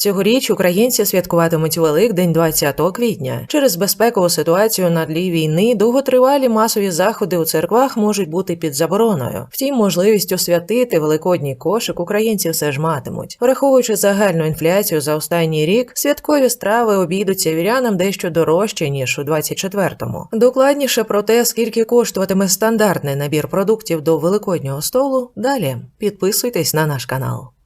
Цьогоріч українці святкуватимуть Великдень 20 квітня. Через безпекову ситуацію на тлі війни довготривалі масові заходи у церквах можуть бути під забороною. Втім, можливість освятити великодній кошик українці все ж матимуть. Враховуючи загальну інфляцію за останній рік, святкові страви обійдуться вірянам дещо дорожче ніж у 24-му. Докладніше про те, скільки коштуватиме стандартний набір продуктів до великоднього столу. Далі підписуйтесь на наш канал.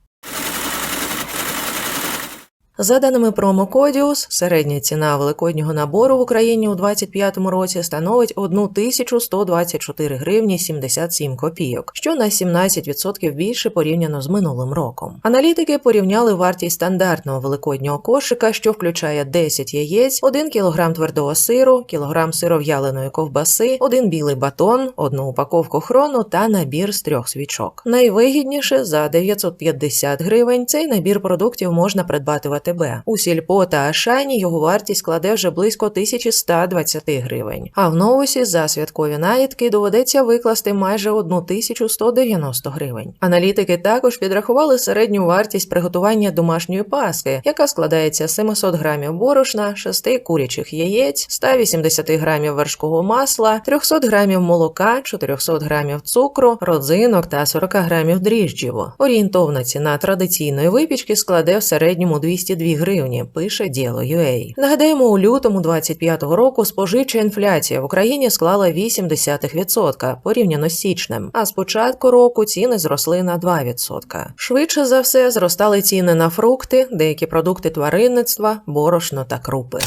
За даними промокодіус, середня ціна великоднього набору в Україні у 2025 році становить 1124 гривні 77 копійок, що на 17% більше порівняно з минулим роком. Аналітики порівняли вартість стандартного великоднього кошика, що включає 10 яєць, 1 кг твердого сиру, кілограм сиров'яленої ковбаси, 1 білий батон, одну упаковку хрону та набір з трьох свічок. Найвигідніше за 950 гривень цей набір продуктів можна придбати в АТБ. У сільпо та Ашані його вартість складе вже близько 1120 гривень. А в новусі за святкові наїдки доведеться викласти майже 1190 гривень. Аналітики також підрахували середню вартість приготування домашньої паски, яка складається з 700 грамів борошна, 6 курячих яєць, 180 грамів вершкового масла, 300 грамів молока, 400 грамів цукру, родзинок та 40 грамів дріжджів. Орієнтовна ціна традиційної випічки складе в середньому 202 гривні, пише діло UA. Нагадаємо, у лютому 25-го року споживча інфляція в Україні склала 0,8% порівняно з січнем, а з початку року ціни зросли на 2%. Швидше за все зростали ціни на фрукти, деякі продукти тваринництва, борошно та крупи.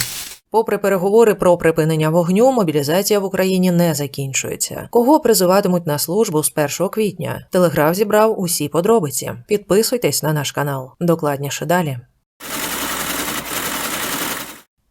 Попри переговори про припинення вогню, мобілізація в Україні не закінчується. Кого призиватимуть на службу з 1 квітня? Телеграф зібрав усі подробиці. Підписуйтесь на наш канал. Докладніше далі.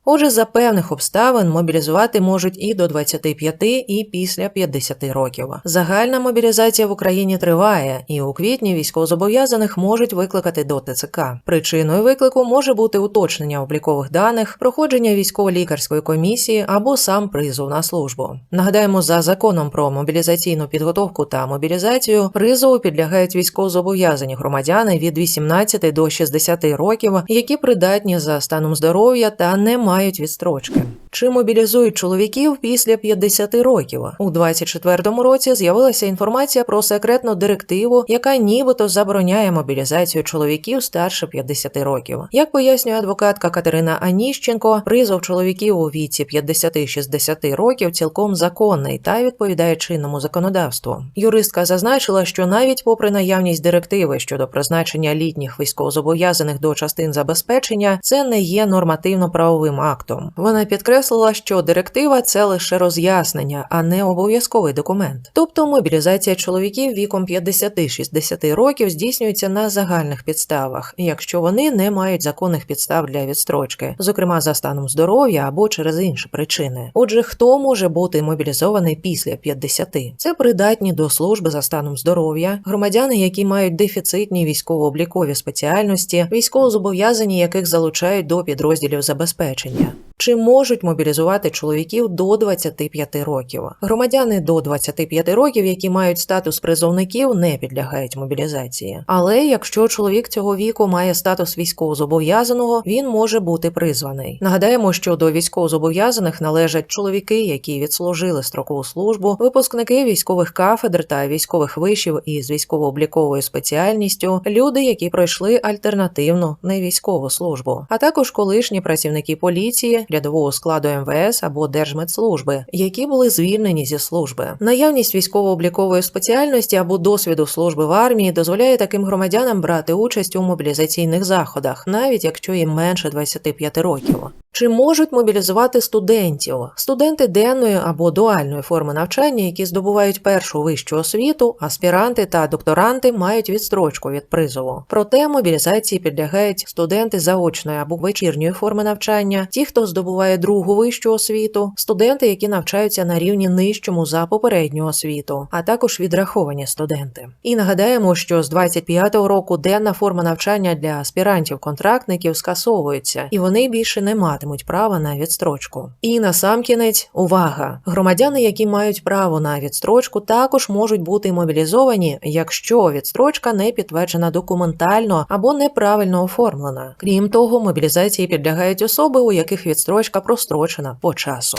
Отже, за певних обставин мобілізувати можуть і до 25, і після 50 років. Загальна мобілізація в Україні триває, і у квітні військовозобов'язаних можуть викликати до ТЦК. Причиною виклику може бути уточнення облікових даних, проходження військово-лікарської комісії або сам призов на службу. Нагадаємо, за законом про мобілізаційну підготовку та мобілізацію призову підлягають військовозобов'язані громадяни від 18 до 60 років, які придатні за станом здоров'я та не мають мають відстрочки. Чи мобілізують чоловіків після 50 років? У 24-му році з'явилася інформація про секретну директиву, яка нібито забороняє мобілізацію чоловіків старше 50 років. Як пояснює адвокатка Катерина Аніщенко, призов чоловіків у віці 50-60 років цілком законний та відповідає чинному законодавству. Юристка зазначила, що навіть попри наявність директиви щодо призначення літніх військовозобов'язаних до частин забезпечення, це не є нормативно-правовим актом. Вона підкреслила, що директива це лише роз'яснення, а не обов'язковий документ. Тобто мобілізація чоловіків віком 50-60 років здійснюється на загальних підставах, якщо вони не мають законних підстав для відстрочки, зокрема за станом здоров'я або через інші причини. Отже, хто може бути мобілізований після 50? Це придатні до служби за станом здоров'я, громадяни, які мають дефіцитні військово-облікові спеціальності, військовозобов'язані, яких залучають до підрозділів забезпечення. Чи можуть мобілізувати чоловіків до 25 років? Громадяни до 25 років, які мають статус призовників, не підлягають мобілізації. Але якщо чоловік цього віку має статус військовозобов'язаного, він може бути призваний. Нагадаємо, що до військовозобов'язаних належать чоловіки, які відслужили строкову службу, випускники військових кафедр та військових вишів із військово-обліковою спеціальністю, люди, які пройшли альтернативну невійськову службу, а також колишні працівники поліції рядового складу МВС або Держмедслужби, які були звільнені зі служби. Наявність військово-облікової спеціальності або досвіду служби в армії дозволяє таким громадянам брати участь у мобілізаційних заходах, навіть якщо їм менше 25 років. Чи можуть мобілізувати студентів? Студенти денної або дуальної форми навчання, які здобувають першу вищу освіту, аспіранти та докторанти мають відстрочку від призову. Проте мобілізації підлягають студенти заочної або вечірньої форми навчання, ті, хто здобуває другу вищу освіту, студенти, які навчаються на рівні нижчому за попередню освіту, а також відраховані студенти. І нагадаємо, що з 25-го року денна форма навчання для аспірантів-контрактників скасовується, і вони більше не матимуть матимуть право на відстрочку. І насамкінець, увага! Громадяни, які мають право на відстрочку, також можуть бути мобілізовані, якщо відстрочка не підтверджена документально або неправильно оформлена. Крім того, мобілізації підлягають особи, у яких відстрочка прострочена по часу.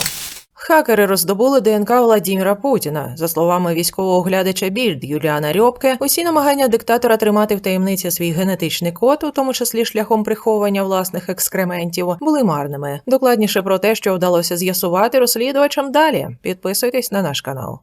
Хакери роздобули ДНК Владіміра Путіна. За словами військового оглядача більд Юліана Рьобке, усі намагання диктатора тримати в таємниці свій генетичний код, у тому числі шляхом приховування власних екскрементів, були марними. Докладніше про те, що вдалося з'ясувати розслідувачам далі. Підписуйтесь на наш канал.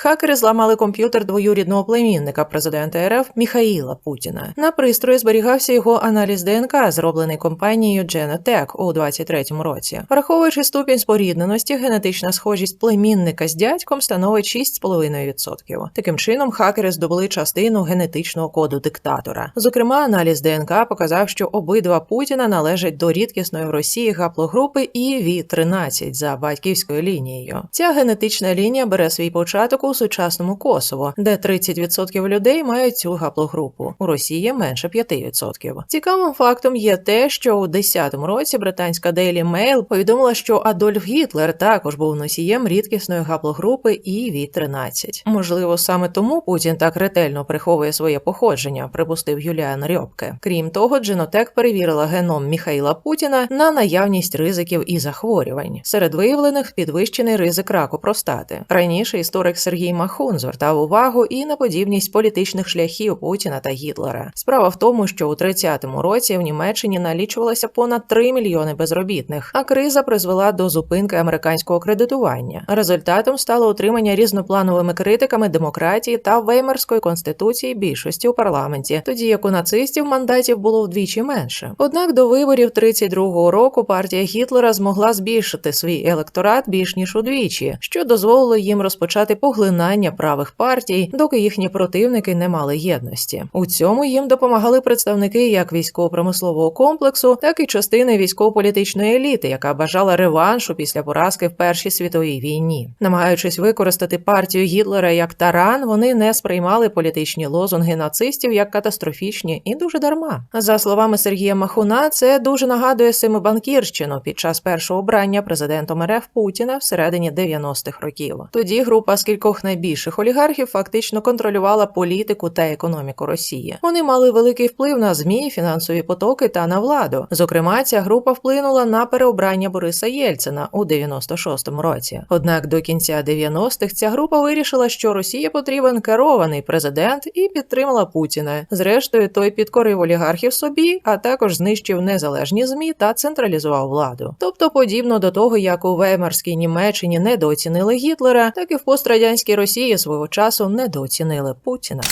Хакери зламали комп'ютер двоюрідного племінника президента РФ Міхаїла Путіна. На пристрої зберігався його аналіз ДНК, зроблений компанією Genetech у 23-му році. Враховуючи ступінь спорідненості, генетична схожість племінника з дядьком становить 6,5%. Таким чином, хакери здобули частину генетичного коду диктатора. Зокрема, аналіз ДНК показав, що обидва Путіна належать до рідкісної в Росії гаплогрупи ІВ-13 за батьківською лінією. Ця генетична лінія бере свій початок у сучасному Косово, де 30% людей мають цю гаплогрупу. У Росії менше 5%. Цікавим фактом є те, що у 10-му році британська Daily Mail повідомила, що Адольф Гітлер також був носієм рідкісної гаплогрупи ІВ-13. Можливо, саме тому Путін так ретельно приховує своє походження, припустив Юліан Рьобке. Крім того, Дженотек перевірила геном Міхаїла Путіна на наявність ризиків і захворювань. Серед виявлених підвищений ризик раку простати. Раніше історик Сергій Махун звертав увагу і на подібність політичних шляхів Путіна та Гітлера. Справа в тому, що у 30-му році в Німеччині налічувалося понад 3 мільйони безробітних, а криза призвела до зупинки американського кредитування. Результатом стало отримання різноплановими критиками демократії та веймарської конституції більшості у парламенті, тоді як у нацистів мандатів було вдвічі менше. Однак до виборів 32-го року партія Гітлера змогла збільшити свій електорат більш ніж удвічі, що дозволило їм розпочати поглинання правих партій, доки їхні противники не мали єдності. У цьому їм допомагали представники як військово-промислового комплексу, так і частини військово-політичної еліти, яка бажала реваншу після поразки в Першій світовій війні. Намагаючись використати партію Гітлера як таран, вони не сприймали політичні лозунги нацистів як катастрофічні і дуже дарма. За словами Сергія Махуна, це дуже нагадує семибанкірщину під час першого обрання президентом РФ Путіна всередині 90-х років. Тоді група з кількох найбільших олігархів фактично контролювала політику та економіку Росії. Вони мали великий вплив на змі, фінансові потоки та на владу. Зокрема, ця група вплинула на переобрання Бориса Єльцина у 96-му році. Однак до кінця 90-х ця група вирішила, що Росії потрібен керований президент і підтримала Путіна. Зрештою, той підкорив олігархів собі, а також знищив незалежні змі та централізував владу. Тобто, подібно до того, як у Веймарській Німеччині недооцінили Гітлера, так і в пострадянській Росії свого часу недооцінили Путіна.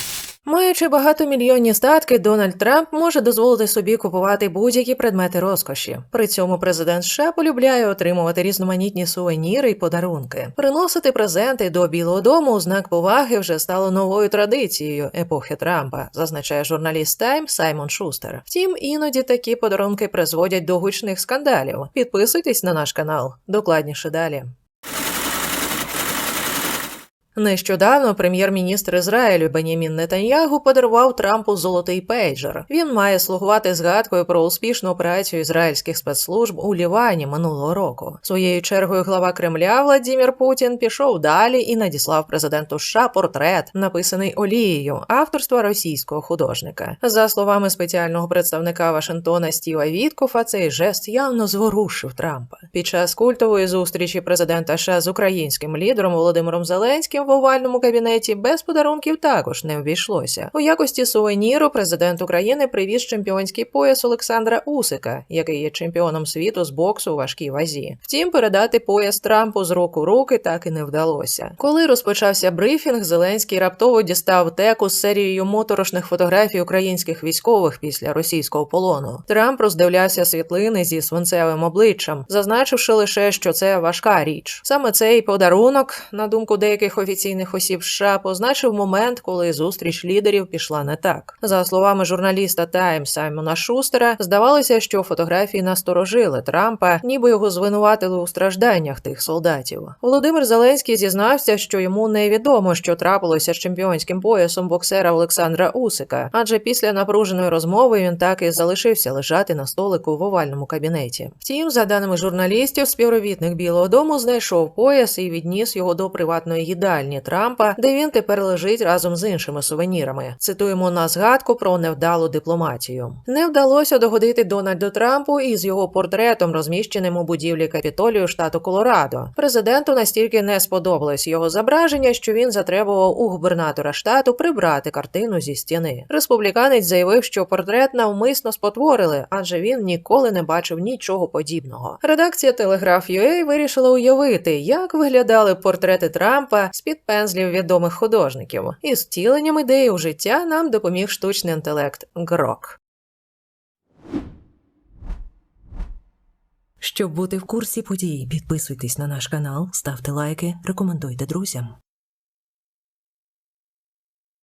Маючи багатомільйонні статки, Дональд Трамп може дозволити собі купувати будь-які предмети розкоші. При цьому президент США полюбляє отримувати різноманітні сувеніри й подарунки. Приносити презенти до Білого Дому у знак поваги вже стало новою традицією епохи Трампа, зазначає журналіст Тайм Саймон Шустер. Втім, іноді такі подарунки призводять до гучних скандалів. Підписуйтесь на наш канал. Докладніше далі. Нещодавно прем'єр-міністр Ізраїлю Бенямін Нетаньягу подарував Трампу золотий пейджер. Він має слугувати згадкою про успішну операцію ізраїльських спецслужб у Лівані минулого року. Своєю чергою глава Кремля Владімір Путін пішов далі і надіслав президенту США портрет, написаний олією авторства російського художника. За словами спеціального представника Вашингтона Стіва Віткофа, цей жест явно зворушив Трампа. Під час культової зустрічі президента США з українським лідером Володимиром Зеленським в овальному кабінеті без подарунків також не обійшлося. У якості сувеніру президент України привіз чемпіонський пояс Олександра Усика, який є чемпіоном світу з боксу у важкій вазі. Втім, передати пояс Трампу з рук у руки так і не вдалося. Коли розпочався брифінг, Зеленський раптово дістав теку з серією моторошних фотографій українських військових після російського полону. Трамп роздивлявся світлини зі свинцевим обличчям, зазначивши лише, що це важка річ. Саме цей подарунок, на думку деяких офіцерів, офіційних осіб США позначив момент, коли зустріч лідерів пішла не так. За словами журналіста Таймс Саймона Шустера, здавалося, що фотографії насторожили Трампа, ніби його звинуватили у стражданнях тих солдатів. Володимир Зеленський зізнався, що йому невідомо, що трапилося з чемпіонським поясом боксера Олександра Усика, адже після напруженої розмови він так і залишився лежати на столику в овальному кабінеті. Втім, за даними журналістів, співробітник Білого Дому знайшов пояс і відніс його до приватної їдальні Трампа, де він тепер лежить разом з іншими сувенірами. Цитуємо на згадку про невдалу дипломатію. Не вдалося догодити Дональду Трампу із його портретом, розміщеним у будівлі Капітолію штату Колорадо. Президенту настільки не сподобалось його зображення, що він затребував у губернатора штату прибрати картину зі стіни. Республіканець заявив, що портрет навмисно спотворили, адже він ніколи не бачив нічого подібного. Редакція Telegraph.ua вирішила уявити, як виглядали портрети Трампа з під пензлів відомих художників. Із втіленням ідеї у життя нам допоміг штучний інтелект Грок. Щоб бути в курсі подій, підписуйтесь на наш канал, ставте лайки, рекомендуйте друзям.